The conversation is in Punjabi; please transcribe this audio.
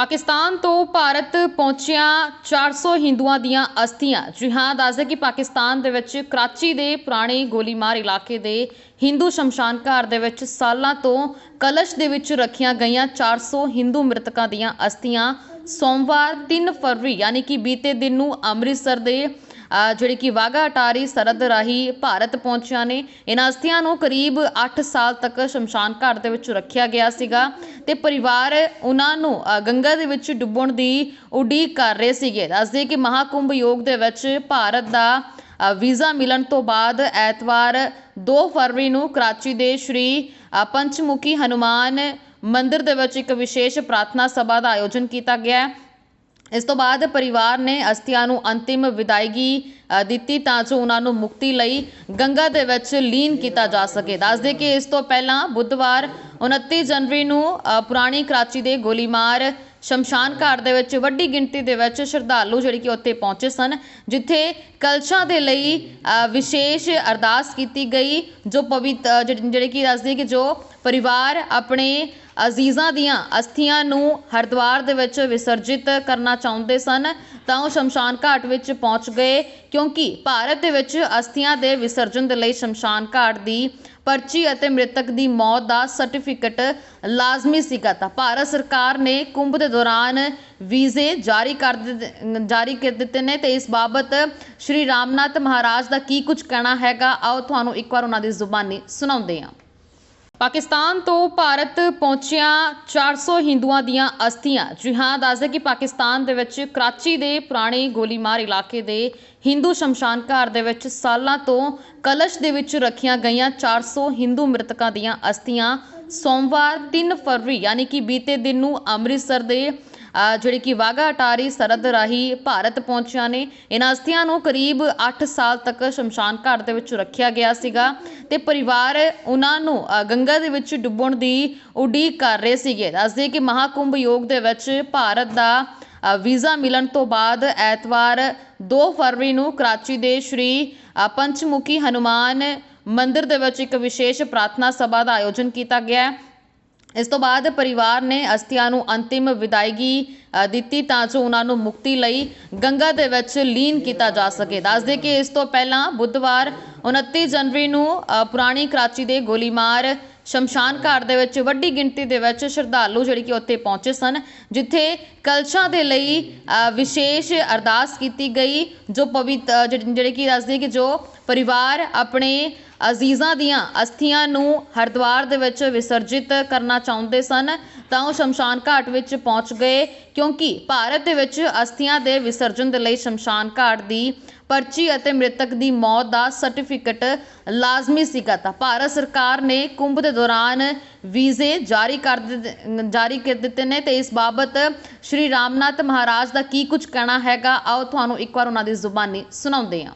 ਪਾਕਿਸਤਾਨ ਤੋਂ ਭਾਰਤ ਪਹੁੰਚੀਆਂ 400 ਹਿੰਦੂਆਂ ਦੀਆਂ ਅਸਥੀਆਂ। ਜੀ ਹਾਂ ਦੱਸਦੇ ਕਿ ਪਾਕਿਸਤਾਨ ਦੇ ਵਿੱਚ ਕਰਾਚੀ ਦੇ ਪੁਰਾਣੇ ਗੋਲੀਮਾਰ ਇਲਾਕੇ ਦੇ ਹਿੰਦੂ ਸ਼ਮਸ਼ਾਨ ਘਾਟ ਦੇ ਵਿੱਚ ਸਾਲਾਂ ਤੋਂ ਕਲਸ਼ ਦੇ ਵਿੱਚ ਰੱਖੀਆਂ ਗਈਆਂ 400 ਹਿੰਦੂ ਮ੍ਰਿਤਕਾਂ ਦੀਆਂ ਅਸਥੀਆਂ ਸੋਮਵਾਰ 3 ਫਰਵਰੀ ਯਾਨੀ ਕਿ ਬੀਤੇ ਦਿਨ ਨੂੰ ਅੰਮ੍ਰਿਤਸਰ ਦੇ ਅ, ਜਿਹੜੀ ਕਿ ਵਾਗਾ ਅਟਾਰੀ ਸਰਹੱਦ ਰਾਹੀਂ ਭਾਰਤ ਪਹੁੰਚੀਆਂ ਨੇ ਇਹਨਾਂ ਅਸਥੀਆਂ ਨੂੰ ਕਰੀਬ 8 ਸਾਲ ਤੱਕ ਸ਼ਮਸ਼ਾਨ ਘਾਟ ਦੇ ਵਿੱਚ ਰੱਖਿਆ ਗਿਆ ਸੀਗਾ ਤੇ ਪਰਿਵਾਰ ਉਹਨਾਂ ਨੂੰ ਗੰਗਾ ਦੇ ਵਿੱਚ ਡੁੱਬਣ ਦੀ ਉਡੀਕ ਕਰ ਰਹੇ ਸੀਗੇ। ਦੱਸਦੇ ਕਿ ਮਹਾਕੁੰਭ ਯੋਗ ਦੇ ਵਿੱਚ ਭਾਰਤ ਦਾ ਵੀਜ਼ਾ ਮਿਲਣ ਤੋਂ ਬਾਅਦ ਐਤਵਾਰ 2 ਫਰਵਰੀ ਨੂੰ ਕਰਾਚੀ ਦੇ ਸ਼੍ਰੀ ਪੰਚਮੁਖੀ ਹਨੂਮਾਨ ਮੰਦਿਰ ਦੇ ਵਿੱਚ ਇੱਕ ਵਿਸ਼ੇਸ਼ ਪ੍ਰਾਰਥਨਾ ਸਭਾ ਦਾ ਆਯੋਜਨ ਕੀਤਾ ਗਿਆ ਹੈ। ਇਸ ਤੋਂ ਬਾਅਦ ਪਰਿਵਾਰ ਨੇ ਅਸਥੀਆਂ ਨੂੰ ਅੰਤਿਮ ਵਿਦਾਇਗੀ ਦਿੱਤੀ ਤਾਂ ਜੋ ਉਹਨਾਂ ਨੂੰ ਮੁਕਤੀ ਲਈ ਗੰਗਾ ਦੇ ਵਿੱਚ ਲੀਨ ਕੀਤਾ ਜਾ ਸਕੇ। ਦੱਸਦੇ ਕਿ ਇਸ ਤੋਂ ਪਹਿਲਾਂ ਬੁੱਧਵਾਰ 29 ਜਨਵਰੀ ਨੂੰ ਪੁਰਾਣੀ ਕਰਾਚੀ ਦੇ ਗੋਲੀਮਾਰ ਸ਼ਮਸ਼ਾਨ ਘਾਟ ਦੇ ਵਿੱਚ ਵੱਡੀ ਗਿਣਤੀ ਦੇ ਵਿੱਚ ਸ਼ਰਧਾਲੂ ਜਿਹੜੇ ਕਿ ਉੱਥੇ ਪਹੁੰਚੇ ਸਨ ਜਿੱਥੇ ਕਲਸ਼ਾਂ ਦੇ ਲਈ ਵਿਸ਼ੇਸ਼ ਅਰਦਾਸ ਕੀਤੀ ਗਈ ਜੋ ਪਵਿੱਤ ਅ, ਜਿਹੜੇ ਜਿਹੜੇ ਕਿ ਦੱਸਦੇ ਕਿ ਜੋ ਪਰਿਵਾਰ ਆਪਣੇ ਅਜ਼ੀਜ਼ਾਂ ਦੀਆਂ ਅਸਥੀਆਂ ਨੂੰ ਹਰਿਦੁਆਰ ਦੇ ਵਿੱਚ ਵਿਸਰਜਿਤ ਕਰਨਾ ਚਾਹੁੰਦੇ ਸਨ, ਤਾਂ ਉਹ ਸ਼ਮਸ਼ਾਨ ਘਾਟ ਵਿੱਚ ਪਹੁੰਚ ਗਏ, ਕਿਉਂਕਿ ਭਾਰਤ ਦੇ ਵਿੱਚ ਅਸਥੀਆਂ ਦੇ ਵਿਸਰਜਨ ਦੇ ਲਈ ਸ਼ਮਸ਼ਾਨ ਘਾਟ ਦੀ ਪਰਚੀ ਅਤੇ ਮ੍ਰਿਤਕ ਦੀ ਮੌਤ ਦਾ ਸਰਟੀਫਿਕੇਟ ਲਾਜ਼ਮੀ ਸੀਗਾ, ਤਾਂ ਭਾਰਤ ਸਰਕਾਰ ਨੇ ਕੁੰਭ ਦੇ ਦੌਰਾਨ ਵੀਜ਼ੇ ਜਾਰੀ ਕਰ ਦਿੱਤੇ, ਜਾਰੀ ਕਰ ਦਿੱਤੇ ਨੇ, ਤੇ ਇਸ ਬਾਬਤ ਸ਼੍ਰੀ ਰਾਮਨਾਥ ਮਹਾਰਾਜ ਦਾ ਕੀ ਕੁਝ ਕਹਿਣਾ ਹੈਗਾ, ਆਓ ਤੁਹਾਨੂੰ ਇੱਕ ਵਾਰ ਉਹਨਾਂ ਦੀ ਜ਼ੁਬਾਨੀ ਸੁਣਾਉਂਦੇ ਹਾਂ। ਪਾਕਿਸਤਾਨ ਤੋਂ ਭਾਰਤ ਪਹੁੰਚੀਆਂ 400 ਹਿੰਦੂਆਂ ਦੀਆਂ ਅਸਥੀਆਂ। ਜੀ ਹਾਂ, ਦੱਸਦੇ ਕਿ ਪਾਕਿਸਤਾਨ ਦੇ ਵਿੱਚ ਕਰਾਚੀ ਦੇ ਪੁਰਾਣੇ ਗੋਲੀਮਾਰ ਇਲਾਕੇ ਦੇ ਹਿੰਦੂ ਸ਼ਮਸ਼ਾਨ ਘਾਟ ਦੇ ਵਿੱਚ ਸਾਲਾਂ ਤੋਂ ਕਲਸ਼ ਦੇ ਵਿੱਚ ਰੱਖੀਆਂ ਗਈਆਂ 400 ਹਿੰਦੂ ਮ੍ਰਿਤਕਾਂ ਦੀਆਂ ਅਸਥੀਆਂ। ਸੋਮਵਾਰ 3 ਫਰਵਰੀ, ਯਾਨੀ ਕਿ ਬੀਤੇ ਦਿਨ ਨੂੰ ਅੰਮ੍ਰਿਤਸਰ ਦੇ ਜਿਹੜੀ ਕਿ ਵਾਗਾ ਅਟਾਰੀ ਸਰਹੱਦ ਰਾਹੀਂ ਭਾਰਤ ਪਹੁੰਚੀਆਂ ਨੇ ਇਹਨਾਂ ਅਸਥੀਆਂ ਨੂੰ ਕਰੀਬ 8 ਸਾਲ ਤੱਕ ਸ਼ਮਸ਼ਾਨ ਘਾਟ ਦੇ ਵਿੱਚ ਰੱਖਿਆ ਗਿਆ ਸੀਗਾ ਤੇ ਪਰਿਵਾਰ ਉਹਨਾਂ ਨੂੰ ਗੰਗਾ ਦੇ ਵਿੱਚ ਡੁੱਬਣ ਦੀ ਉਡੀਕ ਕਰ ਰਹੇ ਸੀਗੇ। ਦੱਸਦੇ ਕਿ ਮਹਾਕੁੰਭ ਯੋਗ ਦੇ ਵਿੱਚ ਭਾਰਤ ਦਾ ਵੀਜ਼ਾ ਮਿਲਣ ਤੋਂ ਬਾਅਦ ਐਤਵਾਰ 2 ਫਰਵਰੀ ਨੂੰ ਕਰਾਚੀ ਦੇ ਸ਼੍ਰੀ ਪੰਚਮੁਖੀ ਹਨੂਮਾਨ ਮੰਦਿਰ ਦੇ ਵਿੱਚ ਇੱਕ ਵਿਸ਼ੇਸ਼ ਪ੍ਰਾਰਥਨਾ ਸਭਾ ਦਾ ਆਯੋਜਨ ਕੀਤਾ ਗਿਆ। ਹੈ ਇਸ ਤੋਂ ਬਾਅਦ ਪਰਿਵਾਰ ਨੇ ਅਸਥੀਆਂ ਨੂੰ ਅੰਤਿਮ ਵਿਦਾਇਗੀ ਦਿੱਤੀ ਤਾਂ ਜੋ ਉਹਨਾਂ ਨੂੰ ਮੁਕਤੀ ਲਈ ਗੰਗਾ ਦੇ ਵਿੱਚ ਲੀਨ ਕੀਤਾ ਜਾ ਸਕੇ। ਦੱਸਦੇ ਕਿ ਇਸ ਤੋਂ ਪਹਿਲਾਂ ਬੁੱਧਵਾਰ 29 ਜਨਵਰੀ ਨੂੰ ਅ, ਪੁਰਾਣੀ ਕਰਾਚੀ ਦੇ ਗੋਲੀਮਾਰ ਸ਼ਮਸ਼ਾਨ ਘਾਟ ਦੇ ਵਿੱਚ ਵੱਡੀ ਗਿਣਤੀ ਦੇ ਵਿੱਚ ਸ਼ਰਧਾਲੂ ਜਿਹੜੇ ਕਿ ਉੱਥੇ ਪਹੁੰਚੇ ਸਨ ਜਿੱਥੇ ਕਲਸ਼ਾਂ ਦੇ ਲਈ ਅ, ਵਿਸ਼ੇਸ਼ ਅਰਦਾਸ ਕੀਤੀ ਗਈ ਜੋ ਪਵਿੱਤ ਅ, ਜਿਹੜੇ ਜਿਹੜੇ ਕਿ ਦੱਸਦੇ ਕਿ ਜੋ ਪਰਿਵਾਰ ਆਪਣੇ ਅਜ਼ੀਜ਼ਾਂ ਦੀਆਂ ਅਸਥੀਆਂ ਨੂੰ ਹਰਿਦੁਆਰ ਦੇ ਵਿੱਚ ਵਿਸਰਜਿਤ ਕਰਨਾ ਚਾਹੁੰਦੇ ਸਨ, ਤਾਂ ਉਹ ਸ਼ਮਸ਼ਾਨ ਘਾਟ ਵਿੱਚ ਪਹੁੰਚ ਗਏ, ਕਿਉਂਕਿ ਭਾਰਤ ਦੇ ਵਿੱਚ ਅਸਥੀਆਂ ਦੇ ਵਿਸਰਜਨ ਦੇ ਲਈ ਸ਼ਮਸ਼ਾਨ ਘਾਟ ਦੀ ਪਰਚੀ ਅਤੇ ਮ੍ਰਿਤਕ ਦੀ ਮੌਤ ਦਾ ਸਰਟੀਫਿਕੇਟ ਲਾਜ਼ਮੀ ਸੀਗਾ ਤਾਂ ਭਾਰਤ ਸਰਕਾਰ ਨੇ ਕੁੰਭ ਦੇ ਦੌਰਾਨ ਵੀਜ਼ੇ ਜਾਰੀ ਕਰ ਦਿੱਤੇ, ਜਾਰੀ ਕਰ ਦਿੱਤੇ ਨੇ ਤੇ ਇਸ ਬਾਬਤ ਸ਼੍ਰੀ ਰਾਮਨਾਥ ਮਹਾਰਾਜ ਦਾ ਕੀ ਕੁਝ ਕਹਿਣਾ ਹੈਗਾ, ਆਓ ਤੁਹਾਨੂੰ ਇੱਕ ਵਾਰ ਉਹਨਾਂ ਦੀ ਜ਼ੁਬਾਨੀ ਸੁਣਾਉਂਦੇ ਹਾਂ।